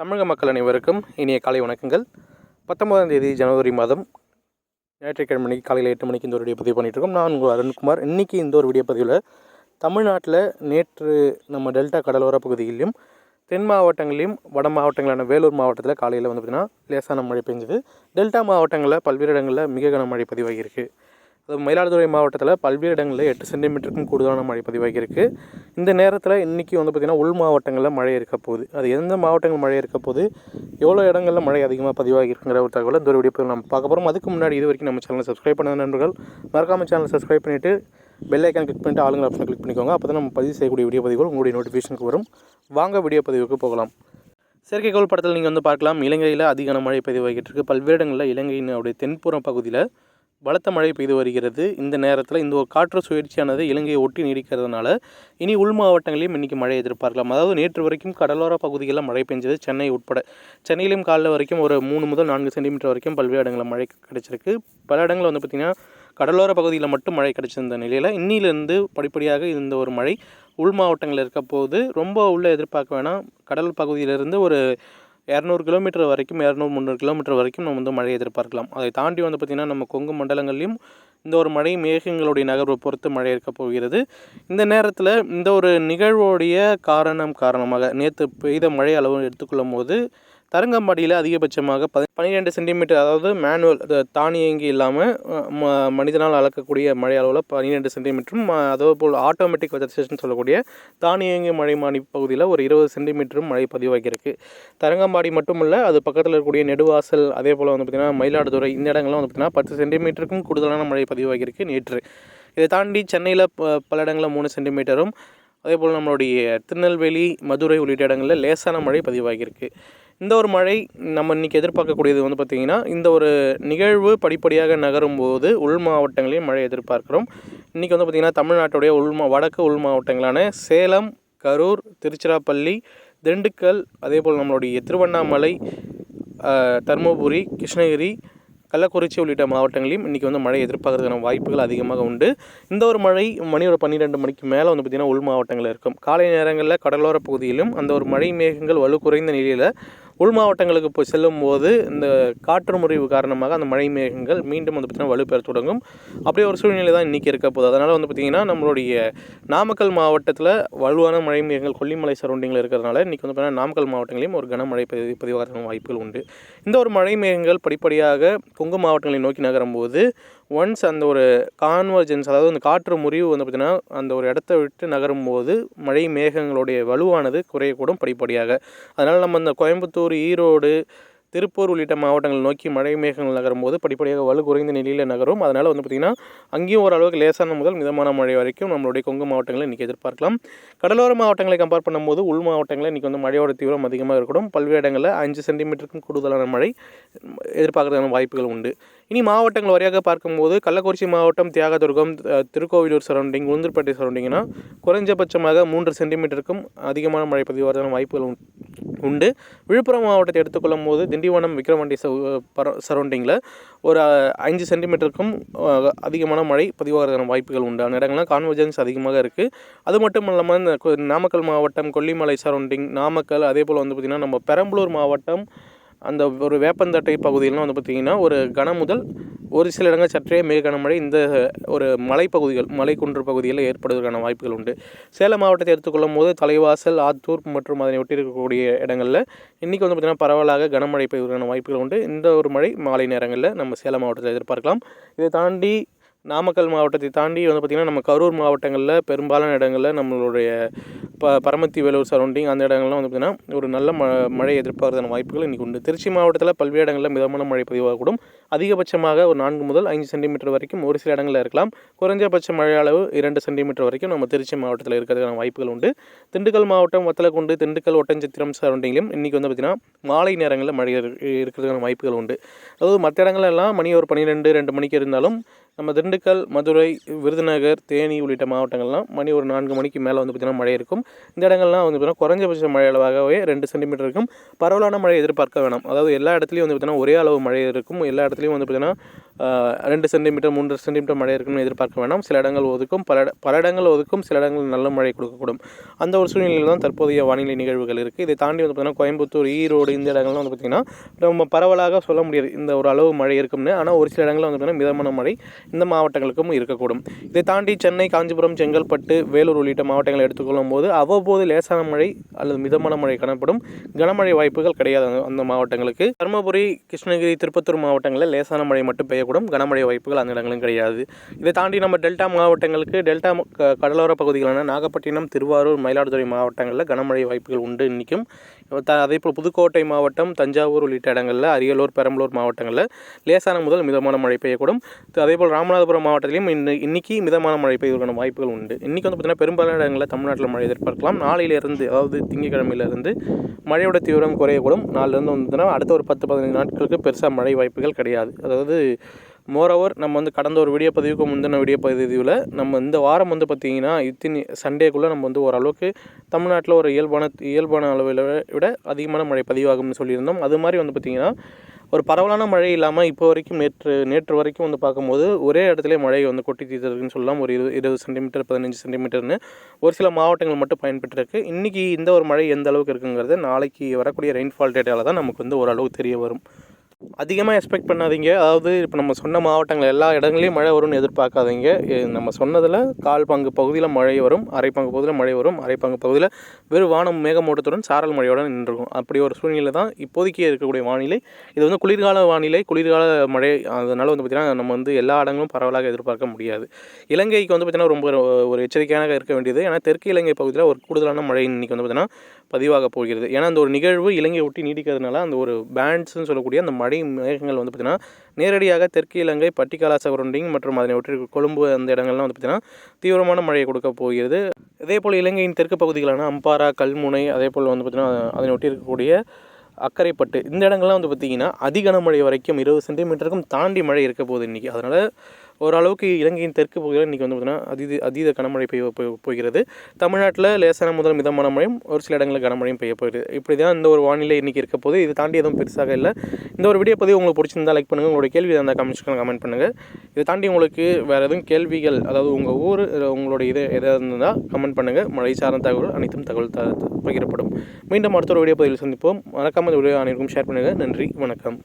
தமிழக மக்கள் அனைவருக்கும் இனிய காலை வணக்கங்கள். பத்தொன்பதாம் தேதி ஜனவரி மாதம் ஞாயிற்றுக்கிழமை மணிக்கு காலையில் எட்டு மணிக்கு இந்த ஒரு வீடியோ பதிவு பண்ணிகிட்ருக்கோம் நான் உங்கள் அருண்குமார். இன்றைக்கி இந்த ஒரு வீடியோ பதிவில் தமிழ்நாட்டில் நேற்று நம்ம டெல்டா கடலோர பகுதியிலும் தென் மாவட்டங்களிலும் வட மாவட்டங்களான வேலூர் மாவட்டத்தில் காலையில் வந்து பார்த்திங்கன்னா லேசான மழை பெஞ்சது. டெல்டா மாவட்டங்களில் பல்வேறு இடங்களில் மிக கனமழை பதிவாகியிருக்கு. மயிலாடுதுறை மாவட்டத்தில் பல்வேறு இடங்களில் எட்டு சென்டிமீட்டருக்கும் கூடுதலான மழை பதிவாகியிருக்கு. இந்த நேரத்தில் இன்றைக்கி வந்து பார்த்திங்கன்னா உள் மாவட்டங்களில் மழை இருக்க போகுது. அது எந்த மாவட்டங்கள் மழை இருக்க போது எவ்வளோ இடங்களில் மழை அதிகமாக பதிவாகியிருக்குங்கிற ஒரு தகவலை இந்த ஒரு வீடியோ நம்ம பார்க்க போகிறோம் அதுக்கு முன்னாடி இது வரைக்கும் நம்ம சேனலை சப்ஸ்கிரைப் பண்ண நண்பர்கள் மறக்காமல் சேனலை சப்ஸ்கிரைப் பண்ணிவிட்டு பெல் ஐக்கான் கிளிக் பண்ணிட்டு ஆளுங்க ஆப்ஷனை கிளிக் பண்ணிக்கோங்க. அப்போ தான் நம்ம பதிவு செய்யக்கூடிய வீடியோ பதிவுகள் உங்களுடைய நோட்டிஃபிகேஷனுக்கு வரும். வாங்க வீடியோ பதிவுக்கு போகலாம். செயற்கைக்கோள் படத்தில் நீங்கள் வந்து பார்க்கலாம். இலங்கையில் அதிகான மழை பதிவாகிட்டு இருக்கு. பல்வேறு இடங்களில் இலங்கையினுடைய தென்புற பகுதியில் பலத்த மழை பெய்து வருகிறது. இந்த நேரத்தில் இந்த ஒரு காற்று சுழற்சியானது இலங்கையை ஒட்டி நீடிக்கிறதுனால இனி உள் மாவட்டங்களிலும் இன்றைக்கி மழை எதிர்பார்க்கலாம். அதாவது நேற்று வரைக்கும் கடலோர பகுதிகளில் மழை பெஞ்சது. சென்னை உட்பட சென்னையிலும் காலைல வரைக்கும் ஒரு மூணு முதல் நான்கு சென்டிமீட்டர் வரைக்கும் பல்வேறு இடங்களில் மழை கிடைச்சிருக்கு. பல இடங்களில் வந்து பார்த்திங்கன்னா கடலோர பகுதியில் மட்டும் மழை கிடைச்சிருந்த நிலையில். இன்னிலிருந்து படிப்படியாக இந்த ஒரு மழை உள் மாவட்டங்களில் இருக்க போது ரொம்ப உள்ளே எதிர்பார்க்க வேணாம். கடல் பகுதியிலிருந்து ஒரு இரநூறு கிலோமீட்டர் வரைக்கும் இரநூறு முந்நூறு கிலோமீட்டர் வரைக்கும் நம்ம வந்து மழை எதிர்பார்க்கலாம். அதை தாண்டி வந்து பார்த்திங்கன்னா நம்ம கொங்கு மண்டலங்கள்லையும் இந்த ஒரு மழை மேகங்களுடைய நகர்வை பொறுத்து மழை இருக்க போகிறது. இந்த நேரத்தில் இந்த ஒரு நிகழ்வுடைய காரணம் காரணமாக நேற்று பெய்த மழை அளவு எடுத்துக்கொள்ளும் போது தரங்கம்பாடியில் அதிகபட்சமாக பதி பன்னிரெண்டு சென்டிமீட்டர் அதாவது மேனுவல் தானியங்கி இல்லாமல் ம மனிதனால் அளக்கக்கூடிய மழை அளவில் பன்னிரெண்டு சென்டிமீட்டரும் அதே போல் ஆட்டோமேட்டிக் வெதர் ஸ்டேஷன் சொல்லக்கூடிய தானியங்கி மழைமானி பகுதியில் ஒரு இருபது சென்டிமீட்டரும் மழை பதிவாகியிருக்கு. தரங்கம்பாடி மட்டும் இல்லை அது பக்கத்தில் இருக்கக்கூடிய நெடுவாசல் அதே போல் வந்து பார்த்திங்கன்னா மயிலாடுதுறை இந்த இடங்கள்லாம் வந்து பார்த்திங்கன்னா பத்து சென்டிமீட்டருக்கும் கூடுதலான மழை பதிவாகியிருக்கு நேற்று. இதை தாண்டி சென்னையில் பல இடங்களில் மூணு சென்டிமீட்டரும் அதே போல் நம்மளுடைய திருநெல்வேலி மதுரை உள்ளிட்ட இடங்களில் லேசான மழை பதிவாகியிருக்கு. இந்த ஒரு மழை நம்ம இன்றைக்கி எதிர்பார்க்கக்கூடியது வந்து பார்த்திங்கன்னா இந்த ஒரு நிகழ்வு படிப்படியாக நகரும் போது உள் மாவட்டங்களையும் மழை எதிர்பார்க்குறோம். இன்றைக்கி வந்து பார்த்திங்கன்னா தமிழ்நாட்டுடைய உள் மா வடக்கு உள் மாவட்டங்களான சேலம் கரூர் திருச்சிராப்பள்ளி திண்டுக்கல் அதே போல் நம்மளுடைய திருவண்ணாமலை தருமபுரி கிருஷ்ணகிரி கள்ளக்குறிச்சி உள்ளிட்ட மாவட்டங்களையும் இன்றைக்கி வந்து மழை எதிர்பார்க்கறதுக்கான வாய்ப்புகள் அதிகமாக உண்டு. இந்த ஒரு மழை மணி ஒரு பன்னிரெண்டு மணிக்கு மேலே வந்து பார்த்திங்கன்னா உள் மாவட்டங்களில் இருக்கும். காலை நேரங்களில் கடலோர பகுதியிலும் அந்த ஒரு மழை மேகங்கள் வலு குறைந்த நிலையில் உள் மாவட்டங்களுக்கு போய் செல்லும் போது இந்த காற்று முறிவு காரணமாக அந்த மழை மேகங்கள் மீண்டும் வந்து பார்த்திங்கன்னா வலுப்பெற தொடங்கும். அப்படியே ஒரு சூழ்நிலை தான் இன்றைக்கி இருக்க போகுது. அதனால் வந்து பார்த்திங்கன்னா நம்மளுடைய நாமக்கல் மாவட்டத்தில் வலுவான மழை மேகங்கள் கொல்லிமலை சரௌண்டிங்கில் இருக்கிறதுனால இன்றைக்கி வந்து பார்த்திங்கன்னா நாமக்கல் மாவட்டங்களையும் ஒரு கனமழை பதிவு பதிவாகிறதுக்கான வாய்ப்புகள் உண்டு. இந்த ஒரு மழை மேகங்கள் படிப்படியாக கொங்கு மாவட்டங்களை நோக்கி நகரும் போது ஒன்ஸ் அந்த ஒரு கான்வர்ஜென்ஸ் அதாவது அந்த காற்று முறிவு வந்து பார்த்திங்கன்னா அந்த ஒரு இடத்த விட்டு நகரும் போது மழை மேகங்களுடைய வலுவானது குறையக்கூடும் படிப்படியாக. அதனால் நம்ம இந்த கோயம்புத்தூர் ஈரோடு திருப்பூர் உள்ளிட்ட மாவட்டங்கள் நோக்கி மழை மேகங்கள் நகரும் போது படிப்படியாக வலு குறைந்த நிலையில் நகரும். அதனால் வந்து பார்த்திங்கன்னா அங்கேயும் ஓரளவுக்கு லேசான முதல் மிதமான மழை வரைக்கும் நம்மளுடைய கொங்கு மாவட்டங்களை இன்றைக்கி எதிர்பார்க்கலாம். கடலோர மாவட்டங்களை கம்பேர் பண்ணும்போது உள் மாவட்டங்களில் இன்றைக்கி வந்து மழையோட தீவிரம் அதிகமாக இருக்கணும். பல்வேறு இடங்களில் அஞ்சு சென்டிமீட்டருக்கும் கூடுதலான மழை எதிர்பார்க்கறதுக்கான வாய்ப்புகள் உண்டு. இனி மாவட்டங்கள் வரையாக பார்க்கும்போது கள்ளக்குறிச்சி மாவட்டம் தியாகதுர்கம் திருக்கோவிலூர் சரௌண்டிங் உளுந்தூர்பேட்டை சரௌண்டிங்னா குறைஞ்சபட்சமாக மூன்று சென்டிமீட்டருக்கும் அதிகமான மழை பதிவாகிறதான வாய்ப்புகள் உண்டு. விழுப்புரம் மாவட்டத்தை எடுத்துக்கொள்ளும் போது திண்டிவனம் விக்ரவாண்டி சரௌண்டிங்கில் ஒரு அஞ்சு சென்டிமீட்டருக்கும் அதிகமான மழை பதிவாகிறதுக்கான வாய்ப்புகள் உண்டு. அந்த இடங்கள்லாம் கான்வர்ஜன்ஸ் அதிகமாக இருக்குது அது மட்டும் இல்லாமல் இந்த நாமக்கல் மாவட்டம் கொல்லிமலை சரௌண்டிங் நாமக்கல் அதே போல் வந்து பார்த்திங்கன்னா நம்ம பெரம்பலூர் மாவட்டம் அந்த ஒரு வேப்பந்தட்டை பகுதியிலாம் வந்து பார்த்திங்கன்னா ஒரு கனம் முதல் ஒரு சில இடங்கள் சற்றே மிக கனமழை இந்த ஒரு மலைப்பகுதிகள் மலைக்குன்று பகுதிகளில் ஏற்படுவதற்கான வாய்ப்புகள் உண்டு. சேலம் மாவட்டத்தை எடுத்துக்கொள்ளும் போது தலைவாசல் ஆத்தூர் மற்றும் அதனை ஒட்டி இருக்கக்கூடிய இடங்களில் இன்றைக்கி வந்து பார்த்திங்கன்னா பரவலாக கனமழை பெய்வதற்கான வாய்ப்புகள் உண்டு. இந்த ஒரு மழை மாலை நேரங்களில் நம்ம சேலம் மாவட்டத்தில் எதிர்பார்க்கலாம். இதை தாண்டி நாமக்கல் மாவட்டத்தை தாண்டி வந்து பார்த்திங்கன்னா நம்ம கரூர் மாவட்டங்களில் பெரும்பாலான இடங்களில் நம்மளுடைய ப பரமத்தி வேலூர் சரௌண்டிங் அந்த இடங்கள்லாம் வந்து பார்த்திங்கன்னா ஒரு நல்ல ம மழை எதிர்பார்க்கறதான வாய்ப்புகள் இன்றைக்கி உண்டு. திருச்சி மாவட்டத்தில் பல்வேறு இடங்களில் மிதமான மழை பதிவாகக்கூடும். அதிகபட்சமாக ஒரு நான்கு முதல் ஐந்து சென்டிமீட்டர் வரைக்கும் ஒரு சில இடங்களில் இருக்கலாம். குறைஞ்சபட்ச மழை அளவு இரண்டு சென்டிமீட்டர் வரைக்கும் நம்ம திருச்சி மாவட்டத்தில் இருக்கிறதுக்கான வாய்ப்புகள் உண்டு. திண்டுக்கல் மாவட்டம் வத்தலக்குண்டு திண்டுக்கல் ஒட்டஞ்சத்திரம் சரௌண்டிங்லையும் இன்றைக்கி வந்து பார்த்திங்கன்னா மாலை நேரங்களில் மழை இருக்கிறதுக்கான வாய்ப்புகள் உண்டு. அதாவது மற்ற இடங்களெல்லாம் மணி ஒரு பன்னிரெண்டு ரெண்டு மணிக்கு இருந்தாலும் நம்ம திண்டுக்கல் மதுரை விருதுநகர் தேனி உள்ளிட்ட மாவட்டங்கள்லாம் மணி ஒரு நான்கு மணிக்கு மேலே வந்து பார்த்திங்கன்னா மழை இருக்கும். இந்த இடங்கள்லாம் வந்து பார்த்திங்கன்னா குறைஞ்சபட்ச மழை அளவாகவே ரெண்டு சென்டிமீட்டர் இருக்கும். பரவலான மழை எதிர்பார்க்க வேணாம். அதாவது எல்லா இடத்துலையும் வந்து பார்த்திங்கன்னா ஒரே அளவு மழை இருக்கும். எல்லா இடத்துலையும் வந்து பார்த்திங்கன்னா ரெண்டு சென்டிமீட்டர் மூன்று சென்டிமீட்டர் மழை இருக்கும்னு எதிர்பார்க்க வேண்டாம் சில இடங்கள் ஒதுக்கும் பல பல இடங்கள் ஒதுக்கும் சில இடங்கள் நல்ல மழை கொடுக்கக்கூடும். அந்த ஒரு சூழ்நிலையில் தான் தற்போதைய வானிலை நிகழ்வுகள் இருக்குது இதை தாண்டி வந்து பார்த்திங்கன்னா கோயம்புத்தூர் ஈரோடு இந்த இடங்கள்லாம் வந்து பார்த்திங்கன்னா ரொம்ப பரவலாக சொல்ல முடியாது. இந்த ஒரு அளவு மழை இருக்கும்னு. ஆனால் ஒரு சில இடங்களில் வந்து பார்த்திங்கன்னா மிதமான மழை இந்த மாவட்டங்களுக்கும் இருக்கக்கூடும். இதை தாண்டி சென்னை காஞ்சிபுரம் செங்கல்பட்டு வேலூர் உள்ளிட்ட மாவட்டங்களை எடுத்துக்கொள்ளும் போது அவ்வப்போது லேசான மழை அல்லது மிதமான மழை காணப்படும். கனமழை வாய்ப்புகள் கிடையாது அந்த- மாவட்டங்களுக்கு. தருமபுரி கிருஷ்ணகிரி திருப்பத்தூர் மாவட்டங்களில் லேசான மழை மட்டும் பெய்யக்கூடும் கனமழை வாய்ப்புகள் அந்த இடங்களும் கிடையாது. இதை தாண்டி நம்ம டெல்டா மாவட்டங்களுக்கு டெல்டா க- கடலோர பகுதிகளான நாகப்பட்டினம் திருவாரூர் மயிலாடுதுறை மாவட்டங்களில் கனமழை வாய்ப்புகள் உண்டு இன்றைக்கும். அதே போல் புதுக்கோட்டை மாவட்டம் தஞ்சாவூர் உள்ளிட்ட இடங்களில் அரியலூர் பெரம்பலூர் மாவட்டங்களில் லேசான முதல் மிதமான மழை பெய்யக்கூடும். அதே போல் ராமநாதபுரம் மாவட்டத்திலையும் இன்னும் இன்றைக்கி மிதமான மழை பெய்வதற்கான வாய்ப்புகள் உண்டு. இன்றைக்கி வந்து பார்த்திங்கன்னா பெரும்பாலான இடங்களில் தமிழ்நாட்டில் மழை எதிர்பார்க்கலாம். நாளையிலிருந்து அதாவது திங்கக்கிழமையிலிருந்து மழையோட தீவிரம் குறையக்கூடும். நாளிலிருந்து வந்துன்னா அடுத்த ஒரு பத்து பதினஞ்சு நாட்களுக்கு பெருசாக மழை வாய்ப்புகள் கிடையாது. அதாவது மோரோவர் நம்ம வந்து கடந்த ஒரு வீடியோ பதிவுக்கு முந்தின வீடியோ பதிவில் நம்ம இந்த வாரம் வந்து பார்த்திங்கன்னா இத்தினி சண்டேக்குள்ளே நம்ம வந்து ஓரளவுக்கு தமிழ்நாட்டில் ஒரு இயல்பான இயல்பான அளவில் விட அதிகமான மழை பதிவாகும்னு சொல்லியிருந்தோம். அது மாதிரி வந்து பார்த்திங்கன்னா ஒரு பரவலான மழை இல்லாமல் இப்போ வரைக்கும் நேற்று நேற்று வரைக்கும் வந்து பார்க்கும்போது ஒரே இடத்துல மழை வந்து கொட்டி தீர்த்துருக்குன்னு சொல்லலாம். ஒரு இருபது இருபது சென்டிமீட்டர் பதினஞ்சு சென்டிமீட்டர்னு ஒரு சில மாவட்டங்கள் மட்டும் பயன்பெற்றிருக்கு. இன்றைக்கி இந்த ஒரு மழை எந்த அளவுக்கு இருக்குங்கிறது நாளைக்கு வரக்கூடிய ரெயின்ஃபால் டேட்டாவில் தான் நமக்கு வந்து ஓரளவு தெரிய வரும். அதிகமாக எக்ஸ்பெக்ட் பண்ணாதீங்க. அதாவது இப்போ நம்ம சொன்ன மாவட்டங்கள் எல்லா இடங்களையும் மழை வரும்னு எதிர்பார்க்காதீங்க. நம்ம சொன்னதில் கால் பங்கு பகுதியில் மழை வரும் அரை பங்கு பகுதியில் மழை வரும் அரை பங்கு பகுதியில் வெறும் வானம் மேகமூட்டத்துடன் சாரல் மழையுடன் நின்றுக்கும். அப்படி ஒரு சூழ்நிலை தான் இப்போதைக்கு இருக்கக்கூடிய வானிலை. இது வந்து குளிர்கால வானிலை குளிர்கால மழை. அதனால் வந்து பார்த்திங்கன்னா நம்ம வந்து எல்லா இடங்களும் பரவலாக எதிர்பார்க்க முடியாது. இலங்கைக்கு வந்து பார்த்திங்கன்னா ரொம்ப ஒரு- எச்சரிக்கையாக இருக்க வேண்டியது ஏன்னா தெற்கு இலங்கை பகுதியில் ஒரு கூடுதலான மழை இன்னைக்கு வந்து பார்த்திங்கன்னா பதிவாக போகிறது. ஏன்னா அந்த ஒரு நிகழ்வு இலங்கையை ஒட்டி நீடிக்கிறதுனால அந்த ஒரு பேண்ட்ஸ்னு சொல்லக்கூடிய அந்த மழை மேகங்கள் வந்து பார்த்திங்கன்னா நேரடியாக தெற்கு இலங்கை பட்டிக்காலா சவரண்டிங் மற்றும் அதனை ஒட்டி கொழும்பு அந்த இடங்கள்லாம் வந்து பார்த்திங்கன்னா தீவிரமான மழையை கொடுக்க போகிறது. இதே போல் இலங்கையின் தெற்கு பகுதிகளான அம்பாரா கல்முனை அதே போல் வந்து பார்த்திங்கன்னா அதனை ஒட்டி இருக்கக்கூடிய அக்கரைப்பட்டு இந்த இடங்கள்லாம் வந்து பார்த்திங்கன்னா அதிக மழை வரைக்கும் இருபது சென்டிமீட்டருக்கும் தாண்டி மழை இருக்க போகுது இன்றைக்கி அதனால் ஓரளவுக்கு இலங்கையின் தெற்கு பகுதியில் இன்றைக்கி வந்து பார்த்திங்கன்னா அதீத அதீத கனமழை பெய்ய போகிறது. தமிழ்நாட்டில் லேசான முதல் மிதமான மழையும் ஒரு சில இடங்களில் கனமழையும் பெய்ய போகிறது இப்படி தான் இந்த ஒரு வானிலை இன்றைக்கி இருக்க போது இது தாண்டி எதுவும் பெருசாக இல்லை. இந்த ஒரு வீடியோ பதிவு உங்களுக்கு பிடிச்சிருந்தால் லைக் பண்ணுங்கள் உங்களுடைய கேள்வி இருந்தால் கமெண்ட்ஸ்க்கு கமெண்ட் பண்ணுங்கள் இதை தாண்டி உங்களுக்கு வேறு எதுவும் கேள்விகள் அதாவது உங்கள் ஊர் உங்களுடைய இது எதாவது இருந்தால் கமெண்ட் பண்ணுங்கள் மழை சார்ந்த தகவல் அனைத்தும் தகவல் த பகிரப்படும். மீண்டும் அடுத்த ஒரு வீடியோ பதிவில் சந்திப்போம். மறக்காமல் வீடியோ அனைவருக்கும் ஷேர் பண்ணுங்கள் நன்றி. வணக்கம்.